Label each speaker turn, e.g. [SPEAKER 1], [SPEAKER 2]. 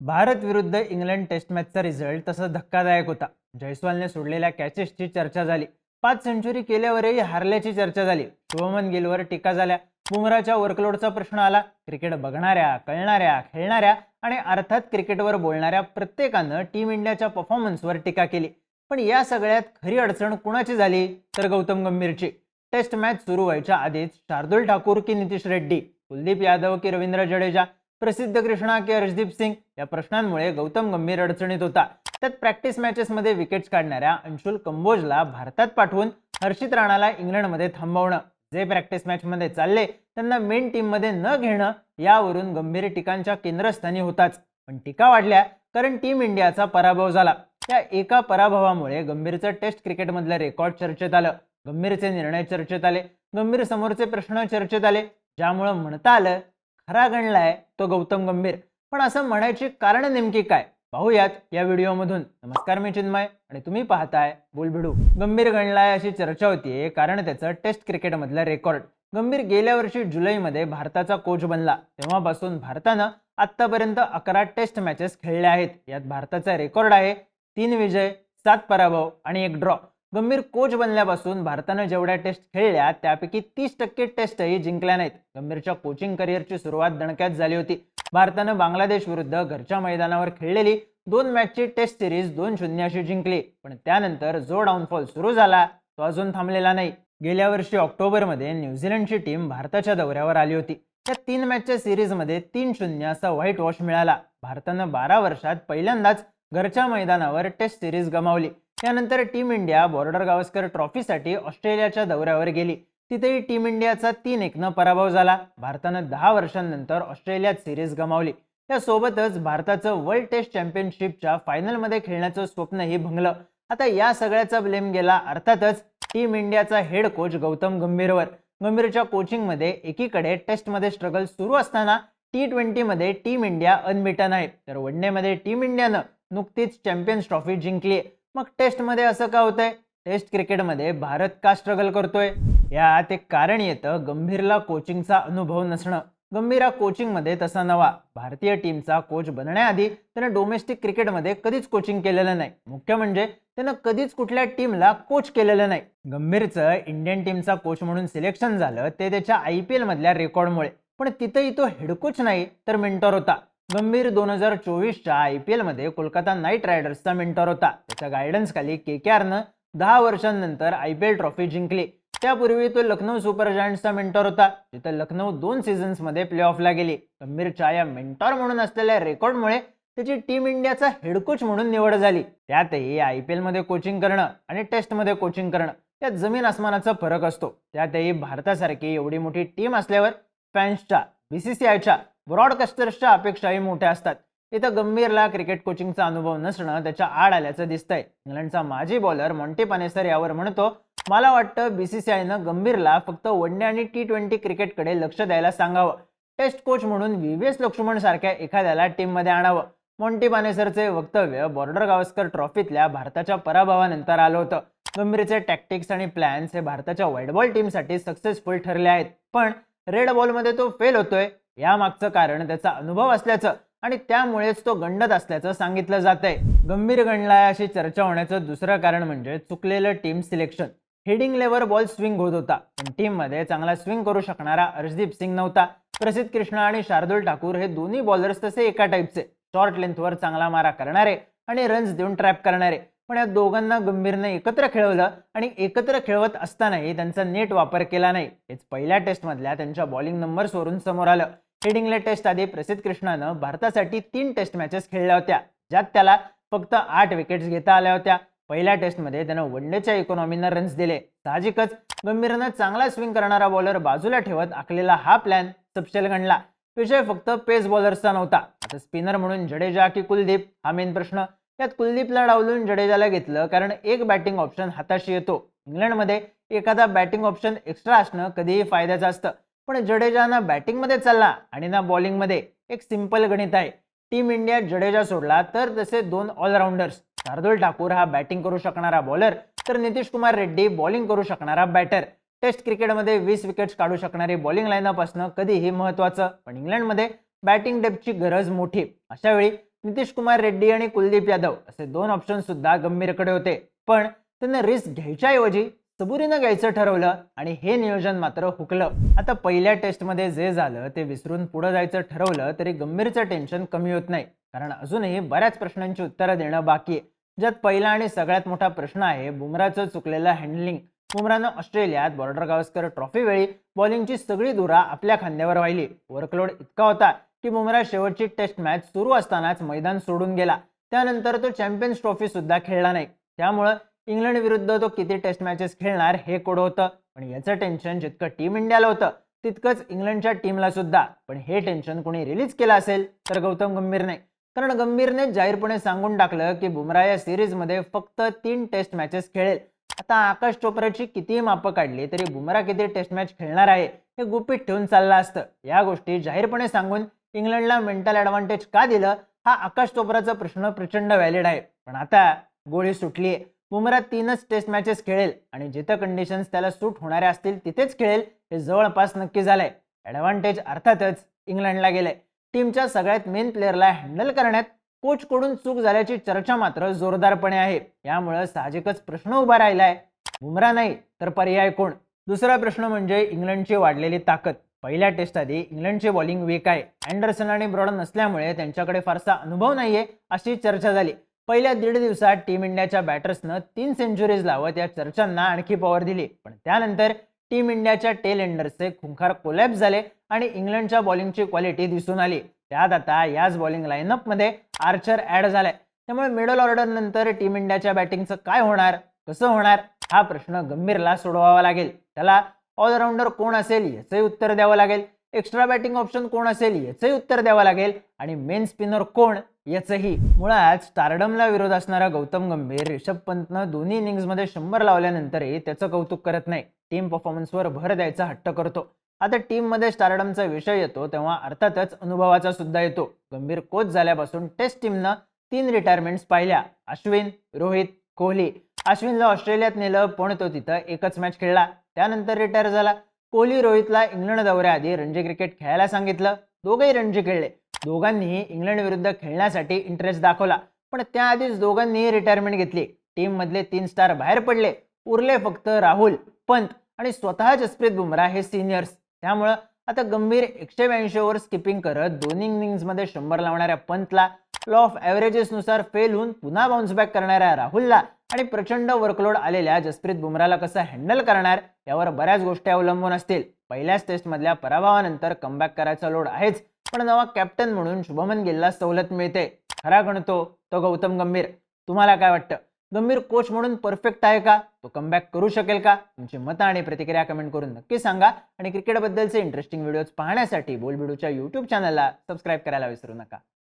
[SPEAKER 1] भारत विरुद्ध England taste मॅचचा result तसा धक्कादायक होता. जयस्वालने सोडलेल्या कॅचेसची चर्चा झाली. पाच सेंचुरी केल्यावरही हारल्याची चर्चा झाली. शुभमन गिलवर टीका झाल्या. बुमराच्या वर्कलोडचा प्रश्न आला. क्रिकेट बघणाऱ्या कळणाऱ्या खेळणाऱ्या आणि अर्थात क्रिकेटवर बोलणाऱ्या प्रत्येकानं टीम इंडियाच्या परफॉर्मन्सवर टीका केली. पण या सगळ्यात खरी अडचण कुणाची झाली? तर गौतम गंभीरची. टेस्ट मॅच सुरू व्हायच्या आधीच शार्दुल ठाकूर की नितीश रेड्डी कुलदीप यादव की रवींद्र जडेजा प्रसिद्ध कृष्णा की हर्षदीप सिंग या प्रश्नांमुळे गौतम गंभीर अडचणीत होता. त्यात प्रॅक्टिस मॅचेसमध्ये विकेट्स काढणाऱ्या अंशुल कंबोजला भारतात पाठवून हर्षित राणाला इंग्लंडमध्ये थांबवणं. जे प्रॅक्टिस मॅचमध्ये चालले त्यांना मेन टीममध्ये न घेणं यावरून गंभीर टीकांच्या केंद्रस्थानी होताच. पण टीका वाढल्या कारण टीम इंडियाचा पराभव झाला. त्या एका पराभवामुळे गंभीरचं टेस्ट क्रिकेटमधलं रेकॉर्ड चर्चेत आलं. गंभीरचे निर्णय चर्चेत आले. गंभीर समोरचे प्रश्न चर्चेत आले. ज्यामुळं म्हणता आलं खरा गणलाय तो गौतम गंभीर. पण असं म्हणायची कारण नेमकी काय? पाहूयात या व्हिडिओमधून. नमस्कार मी चिन्मय आणि तुम्ही पाहताय बोलभिडू गंभीर गणलाय अशी चर्चा होतीये कारण त्याचं टेस्ट क्रिकेटमधलं रेकॉर्ड. गंभीर गेल्या वर्षी जुलैमध्ये भारताचा कोच बनला. तेव्हापासून भारतानं आत्तापर्यंत अकरा टेस्ट मॅचेस खेळल्या आहेत. यात भारताचा रेकॉर्ड आहे तीन विजय सात पराभव आणि एक ड्रॉ. गंभीर कोच बनल्यापासून भारतानं जेवढ्या टेस्ट खेळल्या त्यापैकी तीस टक्के टेस्टही जिंकल्या नाहीत. गंभीरच्या कोचिंग करिअरची सुरुवात दणक्यात झाली होती. भारतानं बांगलादेश विरुद्ध घरच्या मैदानावर खेळलेली दोन मॅचची टेस्ट सिरीज दोन शून्य अशी जिंकली. पण त्यानंतर जो डाऊनफॉल सुरू झाला तो अजून थांबलेला नाही. गेल्या वर्षी ऑक्टोबरमध्ये न्यूझीलंडची टीम भारताच्या दौऱ्यावर आली होती. त्या तीन मॅचच्या सिरीजमध्ये तीन शून्य असा व्हाईट वॉश मिळाला. भारतानं बारा वर्षात पहिल्यांदाच घरच्या मैदानावर टेस्ट सिरीज गमावली. त्यानंतर टीम इंडिया बॉर्डर गावस्कर ट्रॉफीसाठी ऑस्ट्रेलियाच्या दौऱ्यावर गेली. तिथेही टीम इंडियाचा तीन एकनं पराभव झाला. भारतानं दहा वर्षांनंतर ऑस्ट्रेलियात सिरीज गमावली. त्यासोबतच भारताचं वर्ल्ड टेस्ट चॅम्पियनशिपच्या फायनलमध्ये खेळण्याचं स्वप्नही भंगलं. आता या सगळ्याचा ब्लेम गेला अर्थातच टीम इंडियाचा हेड कोच गौतम गंभीरवर. गंभीरच्या कोचिंगमध्ये एकीकडे टेस्टमध्ये स्ट्रगल सुरू असताना टी ट्वेंटीमध्ये टीम इंडिया अनबिटन आहे. तर वन डेमध्ये टीम इंडियानं नुकतीच चॅम्पियन्स ट्रॉफी जिंकली मग टेस्टमध्ये असं का होतंय? टेस्ट क्रिकेटमध्ये भारत का स्ट्रगल करतोय? यात एक कारण येतं गंभीरला कोचिंगचा अनुभव नसणं. गंभीर हा कोचिंगमध्ये तसा नवा. भारतीय टीमचा कोच बनण्याआधी त्यानं डोमेस्टिक क्रिकेटमध्ये कधीच कोचिंग केलेलं नाही. मुख्य म्हणजे त्यानं कधीच कुठल्या टीमला कोच केलेलं नाही. गंभीरचं इंडियन टीमचा कोच म्हणून सिलेक्शन झालं ते त्याच्या आय पी एलमधल्या रेकॉर्डमुळे पण तिथंही तो हेड कोच नाही तर मेंटॉर होता. गंभीर दोन हजार चोवीसच्या आय पी एलमध्ये कोलकाता नाईट रायडर्सचा मेंटॉर होता. त्याच्या गायडन्स खाली के के आरनं दहा वर्षांनंतर आय पी एल ट्रॉफी जिंकली. त्यापूर्वी तो लखनौ सुपर जायंट्सचा मेंटॉर होता. जिथं लखनौ दोन सीझन्समध्ये प्ले ऑफला गेली. गंभीरच्या या मेंटॉर म्हणून असलेल्या रेकॉर्डमुळे त्याची टीम इंडियाचा हेड कोच म्हणून निवड झाली. त्यातही आय पी एलमध्ये कोचिंग करणं आणि टेस्टमध्ये कोचिंग करणं यात जमीन आसमानाचा फरक असतो. त्यातही भारतासारखी एवढी मोठी टीम असल्यावर फॅन्सच्या बीसीसीआयच्या ब्रॉडकास्टर्सच्या अपेक्षाही मोठ्या असतात. इथं गंभीरला क्रिकेट कोचिंगचा अनुभव नसणं त्याच्या आड आल्याचं दिसतंय. इंग्लंडचा माजी बॉलर मॉन्टी पानेसर यावर म्हणतो मला वाटतं बीसीसीआयनं गंभीरला फक्त वनडे आणि टी ट्वेंटी क्रिकेटकडे लक्ष द्यायला सांगावं. टेस्ट कोच म्हणून व्ही व्ही एस लक्ष्मण सारख्या एखाद्याला टीममध्ये आणावं. मॉन्टी पानेसरचे वक्तव्य बॉर्डर गावस्कर ट्रॉफीतल्या भारताच्या पराभवानंतर आलं होतं. गंभीरचे टॅक्टिक्स आणि प्लॅन्स हे भारताच्या व्हाईट बॉल टीमसाठी सक्सेसफुल ठरले आहेत. पण रेड बॉलमध्ये तो फेल होतोय. यामागचं कारण त्याचा अनुभव असल्याचं आणि त्यामुळेच तो गंडत असल्याचं सांगितलं जात आहे गंभीर गणलाय अशी चर्चा होण्याचं दुसरं कारण म्हणजे चुकलेलं टीम सिलेक्शन हेडिंग लेवर बॉल स्विंग होत होता. पण टीममध्ये चांगला स्विंग करू शकणारा अर्जदीप सिंग नव्हता. प्रसिद्ध कृष्णा आणि शार्दुल ठाकूर हे दोन्ही बॉलर्स तसे एका टाईपचे शॉर्ट लेंथवर चांगला मारा करणारे आणि रन्स देऊन ट्रॅप करणारे. पण या दोघांना गंभीरने एकत्र खेळवलं आणि एकत्र खेळवत असतानाही त्यांचा नेट वापर केला नाही. हेच पहिल्या टेस्टमधल्या त्यांच्या बॉलिंग नंबर्सवरून समोर आलं. हेडिंगले टेस्ट आधी प्रसिद्ध कृष्णानं भारतासाठी तीन टेस्ट मॅचेस खेळल्या होत्या. ज्यात त्याला फक्त आठ विकेट्स घेता आल्या होत्या. पहिल्या टेस्टमध्ये त्यानं वनडेच्या इकॉनॉमीनं रन्स दिले. साहजिकच गंभीरनं चांगला स्विंग करणारा बॉलर बाजूला ठेवत आखलेला हा प्लॅन सपशेल गणला. विषय फक्त पेस बॉलर्सचा नव्हता. आता स्पिनर म्हणून जडेजा की कुलदीप? हा मेन प्रश्न. त्यात कुलदीपला डावलून जडेजाला घेतलं कारण एक बॅटिंग ऑप्शन हाताशी येतो. इंग्लंडमध्ये एखादा बॅटिंग ऑप्शन एक्स्ट्रा असणं कधीही फायद्याचं असतं. पण जडेजा ना बॅटिंगमध्ये चालला आणि ना बॉलिंगमध्ये एक सिंपल गणित आहे. टीम इंडिया जडेजा सोडला तर तसे दोन ऑलराऊंडर्स शार्दुल ठाकूर हा बॅटिंग करू शकणारा बॉलर तर नितीश कुमार रेड्डी बॉलिंग करू शकणारा बॅटर टेस्ट क्रिकेटमध्ये वीस विकेट्स काढू शकणारी बॉलिंग लाईनअप असणं कधीही महत्वाचं. पण इंग्लंडमध्ये बॅटिंग डेपची गरज मोठी. अशा वेळी नितीश कुमार रेड्डी आणि कुलदीप यादव असे दोन ऑप्शन सुद्धा गंभीरकडे होते. पण त्यांना रिस्क घ्यायच्याऐवजी सबुरीनं घ्यायचं ठरवलं आणि हे नियोजन मात्र हुकलं. आता पहिल्या टेस्टमध्ये जे झालं ते विसरून पुढे जायचं ठरवलं तरी गंभीरचं टेन्शन कमी होत नाही. कारण अजूनही बऱ्याच प्रश्नांची उत्तरं देणं बाकी आहे. ज्यात पहिला आणि सगळ्यात मोठा प्रश्न आहे बुमराचं चुकलेलं हँडलिंग बुमरानं ऑस्ट्रेलियात बॉर्डर गावस्कर ट्रॉफी वेळी बॉलिंगची सगळी धुरा आपल्या खांद्यावर वाहिली. वर्कलोड इतका होता की बुमरा शेवटची टेस्ट मॅच सुरू असतानाच मैदान सोडून गेला. त्यानंतर तो चॅम्पियन्स ट्रॉफी सुद्धा खेळला नाही. त्यामुळं इंग्लंड विरुद्ध तो किती टेस्ट मॅचेस खेळणार हे कोड होतं. पण याचं टेन्शन जितकं टीम इंडियाला होतं तितकंच इंग्लंडच्या टीमला सुद्धा. पण हे टेन्शन कोणी रिलीज केलं असेल तर गौतम गंभीर नाही. कारण गंभीरने जाहीरपणे सांगून टाकलं की बुमरा या सिरीजमध्ये फक्त तीन टेस्ट मॅचेस खेळेल. आता आकाश चोप्राची कितीही मापं काढली तरी बुमरा किती टेस्ट मॅच खेळणार आहे हे गुपित ठेवून चाललं असतं. या गोष्टी जाहीरपणे सांगून इंग्लंडला मेंटल ॲडव्हान्टेज का दिलं हा आकाश चोप्राचा प्रश्न प्रचंड व्हॅलिड आहे. पण आता गोळी सुटली आहे बुमरा तीनच टेस्ट मॅचेस खेळेल आणि जिथं कंडिशन्स त्याला सूट होणाऱ्या असतील तिथेच खेळेल हे जवळपास नक्की झालंय. ॲडव्हान्टेज अर्थातच इंग्लंडला गेलंय टीमच्या सगळ्यात मेन प्लेअरला हँडल करण्यात कोचकडून चूक झाल्याची चर्चा मात्र जोरदारपणे आहे. यामुळं साहजिकच प्रश्न उभा राहिलाय. बुमरा नाही तर पर्याय कोण? दुसरा प्रश्न म्हणजे इंग्लंडची वाढलेली ताकद. पहिल्या टेस्ट आधी इंग्लंडची बॉलिंग वीक आहे. अँडरसन आणि ब्रॉड नसल्यामुळे त्यांच्याकडे फारसा अनुभव नाहीये अशी चर्चा झाली. पहिल्या दीड दिवसात टीम इंडियाच्या बॅटर्सनं तीन सेंचुरीज लावत या चर्चांना आणखी पॉवर दिली. पण त्यानंतर टीम इंडियाच्या टेल एंडर्सचे खुंखार कोलॅप्स झाले आणि इंग्लंडच्या बॉलिंगची क्वालिटी दिसून आली. त्यात आता याच बॉलिंग लाईनअपमध्ये आर्चर ॲड झालाय. त्यामुळे मिडल ऑर्डर नंतर टीम इंडियाच्या बॅटिंगचं काय होणार कसं होणार हा प्रश्न गंभीरला सोडवावा लागेल. त्याला ऑलराऊंडर कोण असेल याचंही उत्तर द्यावं लागेल. एक्स्ट्रा बॅटिंग ऑप्शन कोण असेल याचंही उत्तर द्यावं लागेल. आणि मेन स्पिनर कोण याचंही. मुळात स्टारडमला विरोध असणारा गौतम गंभीर रिषभ पंतनं दोन्ही इनिंग्समध्ये शंभर लावल्यानंतरही त्याचं कौतुक करत नाही. टीम परफॉर्मन्सवर भर द्यायचा हट्ट करतो. आता टीममध्ये स्टारडमचा विषय येतो तेव्हा अर्थातच अनुभवाचा सुद्धा येतो. गंभीर कोच झाल्यापासून टेस्ट टीमनं तीन रिटायरमेंट्स पाहिल्या. अश्विन रोहित कोहली. अश्विनला ऑस्ट्रेलियात नेलं पण तो तिथं एकच मॅच खेळला. त्यानंतर रिटायर झाला. कोहली रोहितला इंग्लंड दौऱ्याआधी रणजी क्रिकेट खेळायला सांगितलं. दोघेही रणजी खेळले. दोघांनीही इंग्लंड विरुद्ध खेळण्यासाठी इंटरेस्ट दाखवला. पण त्याआधीच दोघांनीही रिटायरमेंट घेतली. टीममधले तीन स्टार बाहेर पडले. उरले फक्त राहुल पंत आणि स्वतः जसप्रीत बुमराह हे सिनियर्स त्यामुळं आता गंभीर एकशे ब्याऐंशी ओव्हर स्किपिंग करत दोन्ही इनिंग्समध्ये शंभर लावणाऱ्या पंतला लॉ ऑफ ॲव्हरेजेसनुसार फेल होऊन पुन्हा बाउन्स बॅक करणाऱ्या राहुलला आणि प्रचंड वर्कलोड आलेल्या जसप्रीत बुमराला कसं हँडल करणार यावर बऱ्याच गोष्टी अवलंबून असतील. पहिल्याच टेस्टमधल्या पराभवानंतर कमबॅक करायचा लोड आहेच पण नवा कॅप्टन म्हणून शुभमन गिलला सवलत मिळते. खरा गणतो तो गौतम गंभीर. तुम्हाला काय वाटतं? गंभीर कोच म्हणून परफेक्ट आहे का? तो कमबॅक करू शकेल का? तुमची मतं आणि प्रतिक्रिया कमेंट करून नक्की सांगा. आणि क्रिकेटबद्दलचे इंटरेस्टिंग व्हिडिओज पाहण्यासाठी बोलबिडूच्या यूट्यूब चॅनलला सबस्क्राईब करायला विसरू नका.